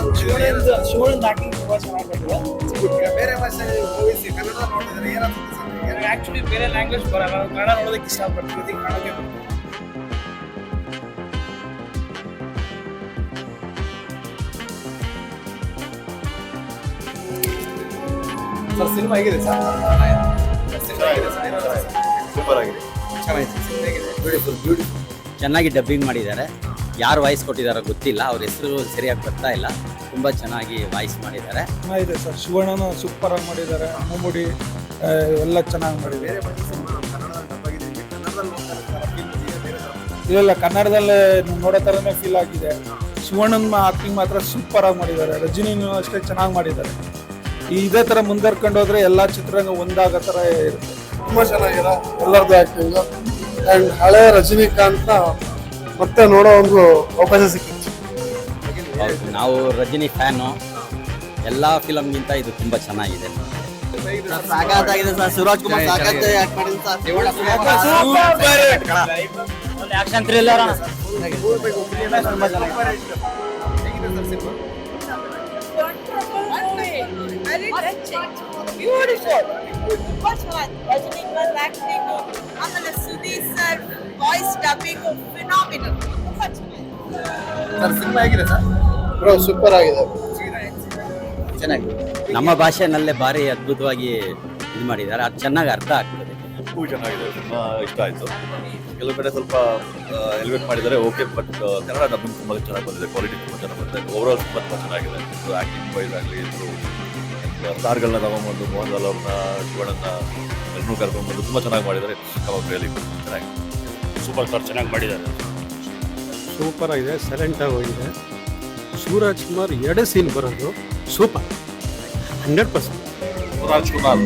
ಚೆನ್ನಾಗಿದೆ ಶಿವನಿಂದ ಶಿವಣ್ಣಂದು ಆಕ್ಟಿಂಗ್ ತುಂಬಾ ಚೆನ್ನಾಗಿದೆ ಬೇರೆ ಭಾಷೆ ಮೂವೀಸ್ ಕನ್ನಡ ನೋಡಿದ್ರೆ ಏನಾಗ್ತದೆ ಸರ್ ಬೇರೆ ಲ್ಯಾಂಗ್ವೇಜ್ ಬರಲ್ಲ ಕನ್ನಡ ನೋಡೋದಕ್ಕೆ ಕನ್ನಡಕ್ಕೆ ಬರ್ತೀವಿ ಸರ್ ಸಿನಿಮಾ ಹೇಗಿದೆ ಸರ್? ಸಿನಿಮಾ ಸೂಪರ್ ಆಗಿದೆ. ಚೆನ್ನಾಗಿದೆ ಸಿನಿಮಾ ಬ್ಯೂಟಿಫುಲ್ ಬ್ಯೂಟಿಫುಲ್ ಚೆನ್ನಾಗಿ ಡಬ್ಬಿಂಗ್ ಮಾಡಿದ್ದಾರೆ. ಯಾರು ವಾಯ್ಸ್ ಕೊಟ್ಟಿದಾರೋ ಗೊತ್ತಿಲ್ಲ ಅವ್ರ ಹೆಸರು ಸರಿಯಾಗಿ ಬರ್ತಾ ಇಲ್ಲ. ತುಂಬ ಚೆನ್ನಾಗಿ ವಾಯ್ಸ್ ಮಾಡಿದ್ದಾರೆ. ಚೆನ್ನಾಗಿದೆ ಸರ್. ಶಿವಣ್ಣನ ಸೂಪರ್ ಆಗಿ ಮಾಡಿದ್ದಾರೆ. ಮಮ್ಮೂಡಿ ಎಲ್ಲ ಚೆನ್ನಾಗಿ ಮಾಡಿದ್ದಾರೆ. ಇಲ್ಲ ಕನ್ನಡದಲ್ಲೇ ನೋಡೋ ಥರನೇ ಫೀಲ್ ಆಗಿದೆ. ಶಿವಣ್ಣನ ಆಕ್ಟಿಂಗ್ ಮಾತ್ರ ಸೂಪರ್ ಆಗಿ ಮಾಡಿದ್ದಾರೆ. ರಜನಿನೂ ಅಷ್ಟೇ ಚೆನ್ನಾಗಿ ಮಾಡಿದ್ದಾರೆ. ಈ ಇದೇ ಥರ ಮುಂದರ್ಕೊಂಡು ಹೋದ್ರೆ ಎಲ್ಲ ಚಿತ್ರರಂಗ ಒಂದಾಗೋ ಥರ ಇರುತ್ತೆ. ತುಂಬಾ ಚೆನ್ನಾಗಿದೆ. ಎಲ್ಲರದ್ದು ಆಕ್ಟಿಂಗ್ ಅಂಡ್ ಹಳೆ ರಜನಿಕಾಂತ್ ಮತ್ತೆ ನೋಡೋ ಒಂದು ಅವಕಾಶ ಸಿಕ್ಕಿತ್ತು ಹೌದು, ನಾವು ರಜನಿ ಫ್ಯಾನು. ಎಲ್ಲ ಫಿಲಮ್ಗಿಂತ ಇದು ತುಂಬ ಚೆನ್ನಾಗಿದೆ. ಸಾಕಾಗಿದೆ ಸರ್ ಶಿವರಾಜ್ ಕುಮಾರ್ ಮಾಡಿದ್ರು ಸರ್. Action thriller. ತುಂಬಾ ಚೆನ್ನಾಗಿ ರಜನಿಕಾಂತ್ ಆಕ್ಟಿಂಗ್ ಆಮೇಲೆ Sudeep sir voice dubbing phenomenal ತುಂಬಾ ಚೆನ್ನಾಗಿ ಸರ್ ಸಿನಿಮಾ ಹೇಗಿದೆ ಸರ್? ಬ್ರೋ ಸೂಪರ್ ಆಗಿದೆ. ಚೆನ್ನಾಗಿ ನಮ್ಮ ಭಾಷೆನಲ್ಲೇ ಭಾರಿ ಅದ್ಭುತವಾಗಿ ಇದು ಮಾಡಿದ್ದಾರೆ. ಅದು ಚೆನ್ನಾಗಿ ಅರ್ಥ ಆಗ್ತದೆ. ತುಂಬ ಚೆನ್ನಾಗಿದೆ ತುಂಬ ಇಷ್ಟ ಆಯಿತು. ಕೆಲವು ಕಡೆ ಸ್ವಲ್ಪ ಎಲಿವೇಟ್ ಮಾಡಿದ್ದಾರೆ ಓಕೆ ಬಟ್ ಕನ್ನಡ ಡಬ್ಬಿಂಗ್ ತುಂಬ ಚೆನ್ನಾಗಿ ಬಂದಿದೆ ಕ್ವಾಲಿಟಿ ತುಂಬ ಚೆನ್ನಾಗಿ ಬಂದಿದೆ. ಓವರಾಲ್ ತುಂಬ ತುಂಬ ಚೆನ್ನಾಗಿದೆ. ಆ್ಯಕ್ಟಿಂಗ್ ವೈಸ್ ಆಗಲಿ ಸ್ಟಾರ್ಗಳನ್ನ ತಗೊಂಬಂದು ಮೋಹನ್ಲಾಲ್ ಅವ್ರನ್ನ ಶಿವಣ್ಣ ಎಲ್ಲರೂ ಕರ್ಕೊಂಡ್ಬಂದು ತುಂಬ ಚೆನ್ನಾಗಿ ಮಾಡಿದ್ದಾರೆ. ಕಬಾಬ್ ಚೆನ್ನಾಗಿ ಸೂಪರ್ ಸ್ಟಾರ್ ಚೆನ್ನಾಗಿ ಮಾಡಿದ್ದಾರೆ. ಸೂಪರ್ ಆಗಿದೆ ಸೈಲೆಂಟ್ ಆಗಿ ಹೋಗಿದೆ. ಶಿವರಾಜ್ ಕುಮಾರ್ ಎಡೆ ಸೀನ್ ಬರೋದು ಸೂಪರ್. Hundred percent Rajkumar